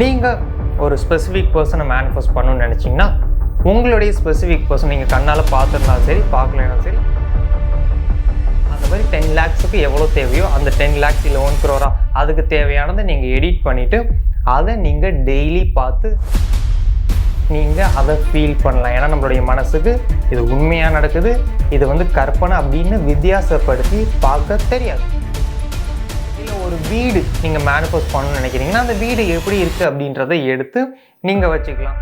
நீங்கள் ஒரு ஸ்பெசிஃபிக் பர்சனை மேனிஃபெஸ்ட் பண்ணணும்னு நினச்சிங்கன்னா உங்களுடைய ஸ்பெசிஃபிக் பர்சன் நீங்கள் கண்ணால் பார்த்துருந்தாலும் சரி பார்க்கலனாலும் சரி அந்த மாதிரி டென் லேக்ஸுக்கு எவ்வளோ தேவையோ அந்த டென் லேக்ஸ் இல்லை ஒன் க்ரோரா அதுக்கு தேவையானதை நீங்கள் எடிட் பண்ணிவிட்டு அதை நீங்கள் டெய்லி பார்த்து நீங்கள் அதை ஃபீல் பண்ணலாம். ஏன்னா நம்மளுடைய மனசுக்கு இது உண்மையாக நடக்குது. இது வந்து கற்பனை அப்படின்னு வித்தியாசப்படுத்தி பார்க்க தெரியாது. வீடு நீங்கள் மேனிஃபெஸ்ட் பண்ணணும்னு நினைக்கிறீங்கன்னா அந்த வீடு எப்படி இருக்குது அப்படின்றத எடுத்து நீங்கள் வச்சுக்கலாம்.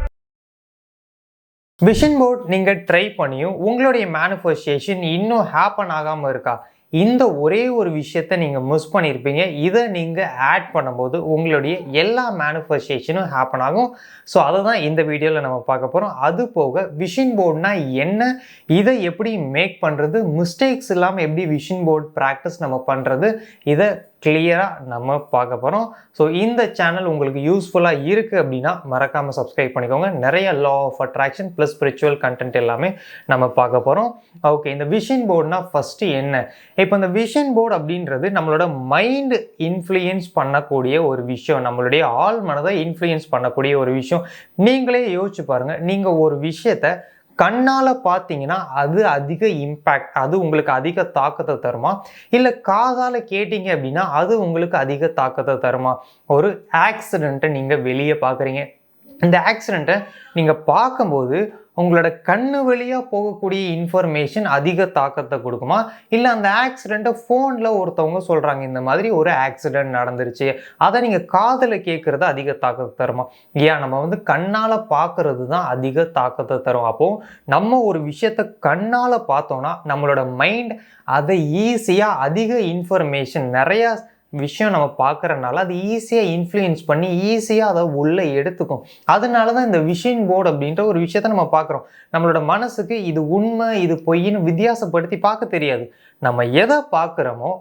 விஷன் போர்ட் நீங்கள் ட்ரை பண்ணியும் உங்களுடைய மேனிஃபெஸ்டேஷன் இன்னும் ஹேப்பன் ஆகாமல் இருக்கா? இந்த ஒரே ஒரு விஷயத்த நீங்கள் மிஸ் பண்ணியிருப்பீங்க இதை நீங்கள் ஆட் பண்ணும்போது உங்களுடைய எல்லா மேனிஃபெஸ்டேஷனும் ஹேப்பன் ஆகும். ஸோ அதை தான் இந்த வீடியோவில் நம்ம பார்க்க போகிறோம் அது போக விஷன் போர்ட்னா என்ன? இதை எப்படி மேக் பண்ணுறது மிஸ்டேக்ஸ் இல்லாமல் எப்படி விஷன் போர்ட் ப்ராக்டிஸ் நம்ம பண்ணுறது இதை கிளியராக நம்ம பார்க்க போகிறோம் ஸோ இந்த சேனல் உங்களுக்கு யூஸ்ஃபுல்லாக இருக்குது அப்படின்னா மறக்காமல் சப்ஸ்கிரைப் பண்ணிக்கோங்க. நிறைய law of attraction plus spiritual content எல்லாமே நம்ம பார்க்க போகிறோம் ஓகே இந்த விஷன் போர்டுனா ஃபஸ்ட்டு என்ன? இப்போ இந்த விஷன் போர்டு அப்படின்றது நம்மளோட மைண்டு இன்ஃப்ளூயன்ஸ் பண்ணக்கூடிய ஒரு விஷயம். நம்மளுடைய ஆள் மனதை இன்ஃப்ளூயன்ஸ் பண்ணக்கூடிய ஒரு விஷயம். நீங்களே யோசிச்சு பாருங்கள் நீங்கள் ஒரு விஷயத்தை கண்ணால் பார்த்தீங்கன்னா அது அதிக இம்பேக்ட் அது உங்களுக்கு அதிக தாக்கத்தை தருமா? இல்லை காதால் கேட்டீங்க அப்படின்னா அது உங்களுக்கு அதிக தாக்கத்தை தருமா? ஒரு ஆக்சிடெண்ட்டை நீங்கள் வெளியே பார்க்குறீங்க இந்த ஆக்சிடெண்ட்டை நீங்கள் பார்க்கும்போது உங்களோட கண்ணு வழியாக போகக்கூடிய இன்ஃபர்மேஷன் அதிக தாக்கத்தை கொடுக்குமா? இல்லை அந்த ஆக்சிடெண்ட்டை ஃபோனில் ஒருத்தவங்க சொல்கிறாங்க இந்த மாதிரி ஒரு ஆக்சிடெண்ட் நடந்துருச்சு. அதை நீங்கள் காதில் கேட்குறது அதிக தாக்கத்தை தருமா? ஏன் நம்ம வந்து கண்ணால் பார்க்கறது தான் அதிக தாக்கத்தை தரும். அப்போது நம்ம ஒரு விஷயத்தை கண்ணால் பார்த்தோன்னா நம்மளோட மைண்ட் அதை ஈஸியாக அதிக இன்ஃபர்மேஷன் நிறையா விஷயம் நம்ம பார்க்குறனால அது ஈஸியாக இன்ஃப்ளூயன்ஸ் பண்ணி ஈஸியாக அதை உள்ளே எடுத்துக்கும். அதனால தான் இந்த விஷன் போர்டு அப்படின்ற ஒரு விஷயத்த நம்ம பார்க்குறோம். நம்மளோட மனசுக்கு இது உண்மை இது பொய்ன்னு வித்தியாசப்படுத்தி பார்க்க தெரியாது. நம்ம எதை பார்க்குறோமோ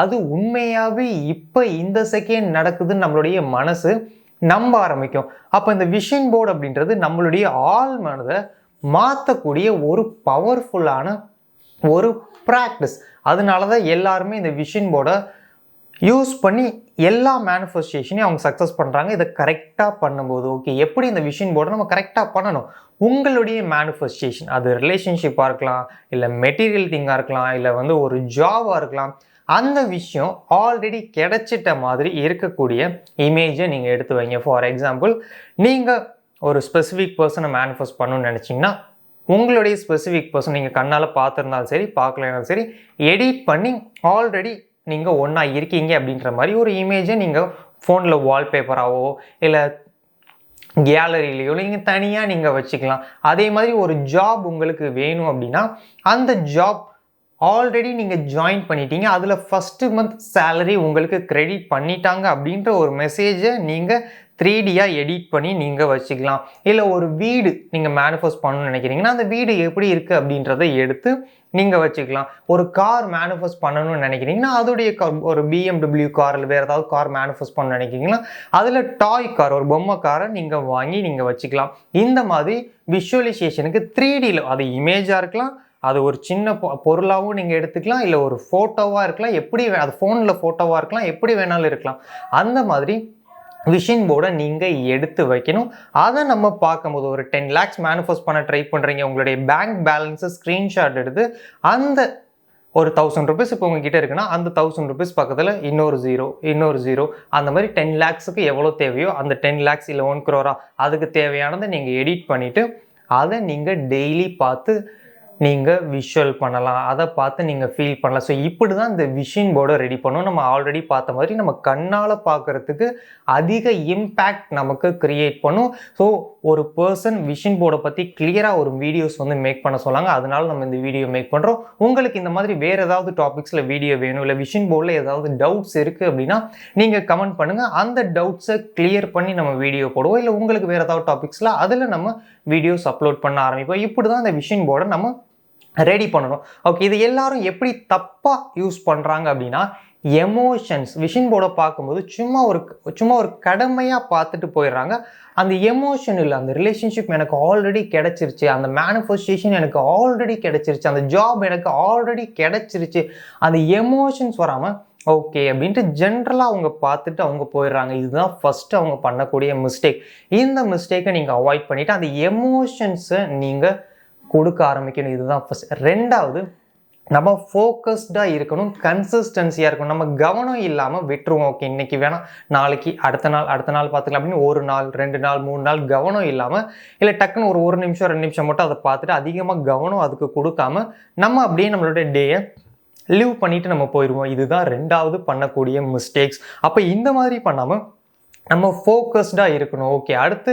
அது உண்மையாகவே இப்போ இந்த செகண்ட் நடக்குதுன்னு நம்மளுடைய மனசு நம்ப ஆரம்பிக்கும். அப்போ இந்த விஷன் போர்டு அப்படின்றது நம்மளுடைய ஆள் மனதை மாற்றக்கூடிய ஒரு பவர்ஃபுல்லான ஒரு ப்ராக்டிஸ் அதனால தான் எல்லாருமே இந்த விஷன் போர்டை யூஸ் பண்ணி எல்லா மேனிஃபெஸ்டேஷனையும் அவங்க சக்ஸஸ் பண்ணுறாங்க இதை கரெக்டாக பண்ணும்போது ஓகே எப்படி இந்த விஷன் போர்டை நம்ம கரெக்டாக பண்ணணும்? உங்களுடைய மேனிஃபெஸ்டேஷன் அது ரிலேஷன்ஷிப்பாக இருக்கலாம் இல்லை மெட்டீரியல் திங்காக இருக்கலாம் இல்லை வந்து ஒரு ஜாபாக இருக்கலாம் அந்த விஷயம் ஆல்ரெடி கிடைச்சிட்ட மாதிரி இருக்கக்கூடிய இமேஜை நீங்கள் எடுத்து வைங்க. ஃபார் எக்ஸாம்பிள் நீங்கள் ஒரு ஸ்பெசிஃபிக் பர்சனை மேனிஃபெஸ்ட் பண்ணணும்னு நினச்சிங்கன்னா உங்களுடைய ஸ்பெசிஃபிக் பர்சன் நீங்கள் கண்ணால் பார்த்துருந்தாலும் சரி பார்க்கலனாலும் சரி எடிட் பண்ணி ஆல்ரெடி நீங்கள் ஒன்றா இருக்கீங்க அப்படின்ற மாதிரி ஒரு இமேஜை நீங்கள் ஃபோனில் வால்பேப்பராகவோ இல்லை கேலரியிலையோ நீங்கள் தனியாக நீங்கள் வச்சுக்கலாம். அதே மாதிரி ஒரு ஜாப் உங்களுக்கு வேணும் அப்படின்னா அந்த ஜாப் ஆல்ரெடி நீங்கள் ஜாயின் பண்ணிட்டீங்க. அதில் ஃபஸ்ட்டு மந்த் சேலரி உங்களுக்கு க்ரெடிட் பண்ணிட்டாங்க அப்படின்ற ஒரு மெசேஜை நீங்கள் த்ரீ டியாக எடிட் பண்ணி நீங்கள் வச்சுக்கலாம். இல்லை ஒரு வீடு நீங்கள் மேனிஃபெஸ்ட் பண்ணணும்னு நினைக்கிறீங்கன்னா அந்த வீடு எப்படி இருக்குது அப்படின்றத எடுத்து நீங்கள் வச்சுக்கலாம். ஒரு கார் மேனிஃபெஸ்ட் பண்ணணும்னு நினைக்கிறீங்கன்னா அதோடைய கார் ஒரு பிஎம்டபிள்யூ கார் இல்லை வேறு ஏதாவது கார் மேனிஃபெஸ்ட் பண்ண நினைக்கிறீங்கன்னா அதில் டாய் கார் ஒரு பொம்மை காரை நீங்கள் வாங்கி நீங்கள் வச்சுக்கலாம். இந்த மாதிரி விஷுவலைசேஷனுக்கு த்ரீ டியில் அது இமேஜாக இருக்கலாம் அது ஒரு சின்ன பொருளாகவும் நீங்கள் எடுத்துக்கலாம் இல்லை ஒரு ஃபோட்டோவாக இருக்கலாம் எப்படி அது ஃபோனில் ஃபோட்டோவாக இருக்கலாம் எப்படி வேணாலும் இருக்கலாம். அந்த மாதிரி விஷன் போர்டை நீங்கள் எடுத்து வைக்கணும். அதை நம்ம பார்க்கும்போது ஒரு டென் லேக்ஸ் மேனிஃபெஸ்ட் பண்ண ட்ரை பண்ணுறீங்க உங்களுடைய பேங்க் பேலன்ஸை ஸ்க்ரீன்ஷாட் எடுத்து அந்த ஒரு தௌசண்ட் ருபீஸ் இப்போ உங்ககிட்ட இருக்குன்னா அந்த தௌசண்ட் ருபீஸ் பக்கத்தில் இன்னொரு ஜீரோ இன்னொரு ஜீரோ அந்த மாதிரி டென் லேக்ஸுக்கு எவ்வளோ தேவையோ அந்த டென் லேக்ஸ் இல்லை ஒன் குரோரா அதுக்கு தேவையானதை நீங்கள் எடிட் பண்ணிவிட்டு அதை நீங்கள் டெய்லி பார்த்து நீங்கள் விஷுவல் பண்ணலாம். அதை பார்த்து நீங்கள் ஃபீல் பண்ணலாம். ஸோ இப்படி தான் இந்த விஷன் போர்டை ரெடி பண்ணோம் நம்ம ஆல்ரெடி பார்த்த மாதிரி நம்ம கண்ணால் பார்க்குறதுக்கு அதிக இம்பேக்ட் நமக்கு க்ரியேட் பண்ணும். ஸோ ஒரு பர்சன் விஷன் போர்டை பற்றி கிளியராக ஒரு வீடியோஸ் வந்து மேக் பண்ண சொல்லாங்க அதனால நம்ம இந்த வீடியோ மேக் பண்ணுறோம் உங்களுக்கு இந்த மாதிரி வேறு ஏதாவது டாபிக்ஸில் வீடியோ வேணும் இல்லை விஷன் போர்டில் ஏதாவது டவுட்ஸ் இருக்குது அப்படின்னா நீங்கள் கமெண்ட் பண்ணுங்கள் அந்த டவுட்ஸை கிளியர் பண்ணி நம்ம வீடியோ போடுவோம். இல்லை உங்களுக்கு வேறு ஏதாவது டாபிக்ஸில் அதில் நம்ம வீடியோஸ் அப்லோட் பண்ண ஆரம்பிப்போம். இப்படி தான் இந்த விஷன் போர்டை நம்ம ரெடி பண்ணணும். ஓகே இது எல்லாரும் எப்படி தப்பாக யூஸ் பண்ணுறாங்க அப்படின்னா எமோஷன்ஸ் விஷன் போர்டை பார்க்கும்போது சும்மா ஒரு சும்மா ஒரு கடமையாக பார்த்துட்டு போயிடுறாங்க. அந்த எமோஷன் இல்லை அந்த ரிலேஷன்ஷிப் எனக்கு ஆல்ரெடி கிடைச்சிருச்சு. அந்த மேனிஃபெஸ்டேஷன் எனக்கு ஆல்ரெடி கிடச்சிருச்சு. அந்த ஜாப் எனக்கு ஆல்ரெடி கிடைச்சிருச்சு. அந்த எமோஷன்ஸ் வராமல் ஓகே அப்படின்ட்டு ஜென்ரலாக அவங்க பார்த்துட்டு அவங்க போயிடுறாங்க. இதுதான் ஃபஸ்ட்டு அவங்க பண்ணக்கூடிய மிஸ்டேக் இந்த மிஸ்டேக்கை நீங்கள் அவாய்ட் பண்ணிவிட்டு அந்த எமோஷன்ஸை நீங்கள் கொடுக்க ஆரம்பிக்கணும். இதுதான் ஃபஸ்ட் ரெண்டாவது நம்ம ஃபோக்கஸ்டாக இருக்கணும். கன்சிஸ்டன்சியாக இருக்கணும். நம்ம கவனம் இல்லாமல் விட்டுருவோம். ஓகே இன்றைக்கி வேணாம். நாளைக்கு அடுத்த நாள் அடுத்த நாள் பார்த்துக்கலாம் அப்படின்னு ஒரு நாள் ரெண்டு நாள் மூணு நாள் கவனம் இல்லாமல் இல்லை டக்குன்னு ஒரு ஒரு நிமிஷம் ரெண்டு நிமிஷம் மட்டும் அதை பார்த்துட்டு அதிகமாக கவனம் அதுக்கு கொடுக்காம நம்ம அப்படியே நம்மளுடைய டேயை லிவ் பண்ணிவிட்டு நம்ம போயிடுவோம். இதுதான் ரெண்டாவது பண்ணக்கூடிய மிஸ்டேக்ஸ் அப்போ இந்த மாதிரி பண்ணாமல் நம்ம ஃபோக்கஸ்டாக இருக்கணும். ஓகே அடுத்து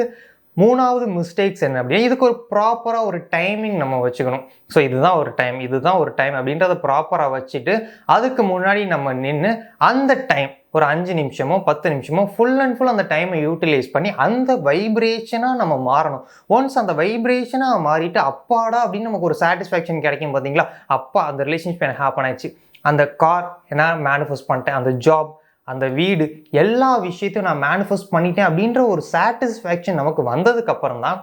மூணாவது மிஸ்டேக்ஸ் என்ன அப்படின்னா இதுக்கு ஒரு ப்ராப்பராக ஒரு டைமிங் நம்ம வச்சுக்கணும். ஸோ இதுதான் ஒரு டைம் இதுதான் ஒரு டைம் அப்படின்றத ப்ராப்பராக வச்சுட்டு அதுக்கு முன்னாடி நம்ம நின்று அந்த டைம் ஒரு அஞ்சு நிமிஷமோ பத்து நிமிஷமோ ஃபுல் அண்ட் ஃபுல் அந்த டைமை யூட்டிலைஸ் பண்ணி அந்த வைப்ரேஷனாக நம்ம மாறணும். ஒன்ஸ் அந்த வைப்ரேஷனாக மாறிட்டு அப்பாடா அப்படின்னு நமக்கு ஒரு சாட்டிஸ்ஃபேக்ஷன் கிடைக்கும் பார்த்தீங்களா? அப்பா அந்த ரிலேஷன்ஷிப் எனக்கு ஹேப்பன் ஆயிடுச்சு. அந்த கார் என்ன மேனிஃபெஸ்ட் பண்ணிட்டேன் அந்த ஜாப் அந்த வீடு எல்லா விஷயத்தையும் நான் மேனிஃபெஸ்ட் பண்ணிட்டேன் அப்படின்ற ஒரு சாட்டிஸ்ஃபேக்ஷன் நமக்கு வந்ததுக்கப்புறம் தான்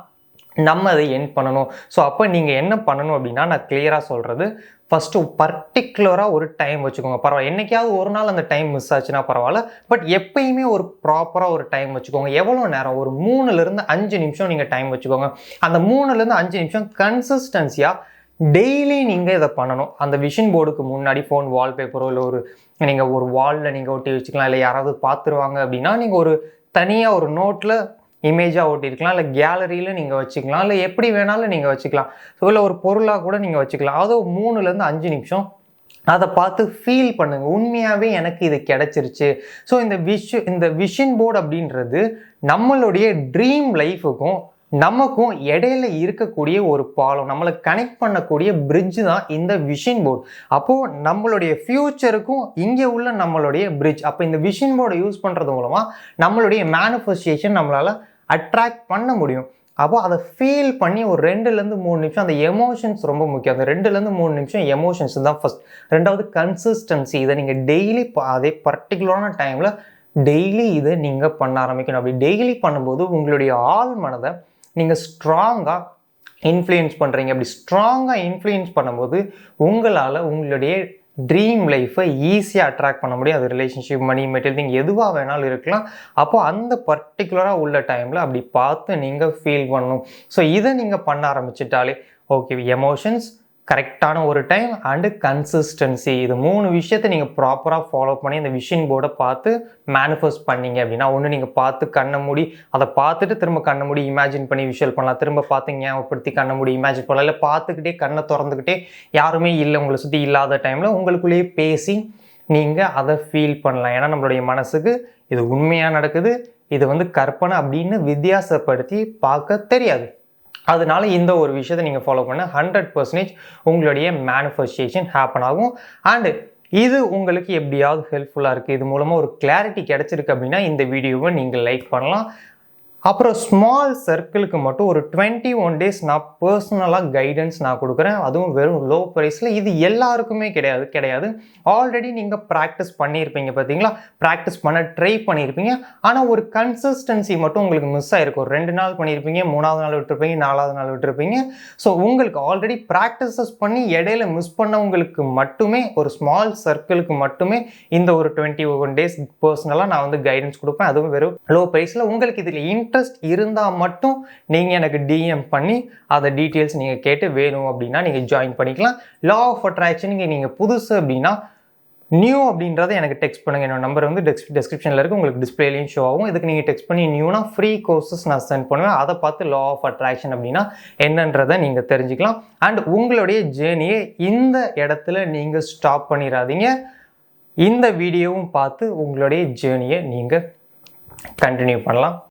நம்ம அதை என் பண்ணணும். ஸோ அப்போ நீங்கள் என்ன பண்ணணும் அப்படின்னா நான் கிளியராக சொல்கிறது ஃபஸ்ட்டு பர்டிகுலராக ஒரு டைம் வச்சுக்கோங்க. பரவாயில்ல என்னைக்காவது ஒரு நாள் அந்த டைம் மிஸ் ஆச்சுன்னா பரவாயில்ல பட் எப்பயுமே ஒரு ப்ராப்பராக ஒரு டைம் வச்சுக்கோங்க. எவ்வளோ நேரம்? ஒரு மூணுலேருந்து அஞ்சு நிமிஷம் நீங்கள் டைம் வச்சுக்கோங்க. அந்த மூணுலேருந்து அஞ்சு நிமிஷம் கன்சிஸ்டன்சியாக டெய்லி நீங்கள் இதை பண்ணணும். அந்த விஷன் போர்டுக்கு முன்னாடி ஃபோன் வால்பேப்பரோ இல்லை ஒரு நீங்கள் ஒரு வாலில் நீங்கள் ஒட்டி வச்சுக்கலாம் இல்லை யாராவது பார்த்துருவாங்க அப்படின்னா நீங்கள் ஒரு தனியாக ஒரு நோட்டில் இமேஜாக ஒட்டியிருக்கலாம் இல்லை கேலரியில் நீங்கள் வச்சுக்கலாம் இல்லை எப்படி வேணாலும் நீங்கள் வச்சுக்கலாம். ஸோ இல்லை ஒரு பொருளாக கூட நீங்கள் வச்சுக்கலாம். அது மூணுலேருந்து அஞ்சு நிமிஷம். அதை பார்த்து ஃபீல் பண்ணுங்க. உண்மையாகவே எனக்கு இது கிடச்சிருச்சு. ஸோ இந்த விஷ் இந்த விஷன் போர்டு அப்படின்றது நம்மளுடைய ட்ரீம் லைஃபுக்கும் நமக்கும் இடையில இருக்கக்கூடிய ஒரு பாலம் நம்மளை கனெக்ட் பண்ணக்கூடிய பிரிட்ஜ் தான் இந்த விஷன் போர்டு அப்போது நம்மளுடைய ஃப்யூச்சருக்கும் இங்கே உள்ள நம்மளுடைய பிரிட்ஜ் அப்போ இந்த விஷன் போர்டை யூஸ் பண்ணுறது மூலமாக நம்மளுடைய மேனிஃபெஸ்டேஷன் நம்மளால் அட்ராக்ட் பண்ண முடியும். அப்போ அதை ஃபீல் பண்ணி ஒரு ரெண்டுலேருந்து மூணு நிமிஷம் அந்த எமோஷன்ஸ் ரொம்ப முக்கியம். அந்த ரெண்டுலேருந்து மூணு நிமிஷம் எமோஷன்ஸ் தான் ஃபஸ்ட் ரெண்டாவது கன்சிஸ்டன்சி இதை நீங்கள் டெய்லி அதே பர்டிகுலரான டைமில் டெய்லி இதை நீங்கள் பண்ண ஆரம்பிக்கணும். அப்படி டெய்லி பண்ணும்போது உங்களுடைய ஆள் மனதை நீங்கள் ஸ்ட்ராங்காக இன்ஃப்ளூயன்ஸ் பண்ணுறீங்க அப்படி ஸ்ட்ராங்காக இன்ஃப்ளூயன்ஸ் பண்ணும்போது உங்களால் உங்களுடைய ட்ரீம் லைஃப்பை ஈஸியாக அட்ராக்ட் பண்ண முடியும். அது ரிலேஷன்ஷிப் மணி மெட்டீரியல் நீங்கள் எதுவாக வேணாலும் இருக்கலாம். அப்போது அந்த பர்டிகுலராக உள்ள டைமில் அப்படி பார்த்து நீங்கள் ஃபீல் பண்ணணும். ஸோ இதை நீங்கள் பண்ண ஆரம்பிச்சிட்டாலே ஓகே எமோஷன்ஸ் கரெக்டான ஒரு டைம் அண்டு கன்சிஸ்டன்சி இது மூணு விஷயத்தை நீங்கள் ப்ராப்பராக ஃபாலோ பண்ணி இந்த விஷன் போர்டை பார்த்து மேனிஃபெஸ்ட் பண்ணீங்க அப்படின்னா ஒன்று நீங்கள் பார்த்து கண்ணை மூடி அதை பார்த்துட்டு திரும்ப கண்ணை மூடி இமேஜின் பண்ணி விஷுவல் பண்ணலாம். திரும்ப பார்த்து ஞாபகப்படுத்தி கண்ணை மூடி இமேஜின் பண்ணலாம். இல்லை பார்த்துக்கிட்டே கண்ணை திறந்துக்கிட்டே யாருமே இல்லை உங்களை சுற்றி இல்லாத டைமில் உங்களுக்குள்ளேயே பேசி நீங்கள் அதை ஃபீல் பண்ணலாம். ஏன்னா நம்மளுடைய மனசுக்கு இது உண்மையாக நடக்குது. இது வந்து கற்பனை அப்படின்னு வித்தியாசப்படுத்தி பார்க்க தெரியாது. அதனால இந்த ஒரு விஷயத்தை நீங்கள் ஃபாலோ பண்ண ஹண்ட்ரட் பர்சன்டேஜ் உங்களுடைய மேனிஃபெஸ்டேஷன் ஹேப்பன் ஆகும். அண்டு இது உங்களுக்கு எப்படியாவது ஹெல்ப்ஃபுல்லாக இருக்குது இது மூலமாக ஒரு கிளாரிட்டி கிடச்சிருக்கு அப்படின்னா இந்த வீடியோவை நீங்கள் லைக் பண்ணலாம். அப்புறம் ஸ்மால் சர்க்கிளுக்கு மட்டும் ஒரு டுவெண்ட்டி ஒன் டேஸ் நான் பர்சனலாக கைடன்ஸ் நான் கொடுக்குறேன். அதுவும் வெறும் லோ ப்ரைஸில் இது எல்லாருக்குமே கிடையாது கிடையாது. ஆல்ரெடி நீங்கள் ப்ராக்டிஸ் பண்ணியிருப்பீங்க பார்த்தீங்களா? ப்ராக்டிஸ் பண்ண ட்ரை பண்ணியிருப்பீங்க. ஆனால் ஒரு கன்சிஸ்டன்சி மட்டும் உங்களுக்கு மிஸ் ஆகிருக்கும் ஒரு ரெண்டு நாள் பண்ணியிருப்பீங்க மூணாவது நாள் விட்டுருப்பீங்க நாலாவது நாள் விட்டுருப்பீங்க. ஸோ உங்களுக்கு ஆல்ரெடி ப்ராக்டிசஸ் பண்ணி இடையில மிஸ் பண்ணவங்களுக்கு மட்டுமே ஒரு ஸ்மால் சர்க்கிளுக்கு மட்டுமே இந்த ஒரு டுவெண்ட்டி ஒன் டேஸ் பர்சனலாக நான் வந்து கைடன்ஸ் கொடுப்பேன். அதுவும் வெறும் லோ ப்ரைஸில் உங்களுக்கு இதில் இன்ட்ரெஸ்ட் இருந்தால் மட்டும் நீங்கள் எனக்கு டிஎம் பண்ணி அதை டீட்டெயில்ஸ் நீங்கள் கேட்டு வேணும் அப்படின்னா நீங்கள் ஜாயின் பண்ணிக்கலாம். லா ஆஃப் அட்ராக்ஷனுக்கு நீங்கள் புதுசு அப்படின்னா நியூ அப்படின்றத எனக்கு டெக்ஸ்ட் பண்ணுங்கள் என்னோட நம்பர் வந்து டெஸ்க் டிஸ்கிரிப்ஷனில் இருக்குது உங்களுக்கு டிஸ்பிளேலையும் ஷோ ஆகும். இதுக்கு நீங்கள் டெக்ஸ்ட் பண்ணி நியூனா ஃப்ரீ கோர்சஸ் நான் சென்ட் பண்ணுவேன். அதை பார்த்து லா ஆஃப் அட்ராக்ஷன் அப்படின்னா என்னன்றதை நீங்கள் தெரிஞ்சுக்கலாம். அண்ட் உங்களுடைய ஜேர்னியை இந்த இடத்துல நீங்கள் ஸ்டாப் பண்ணிடாதீங்க. இந்த வீடியோவும் பார்த்து உங்களுடைய ஜேர்னியை நீங்கள் கண்டினியூ பண்ணலாம்.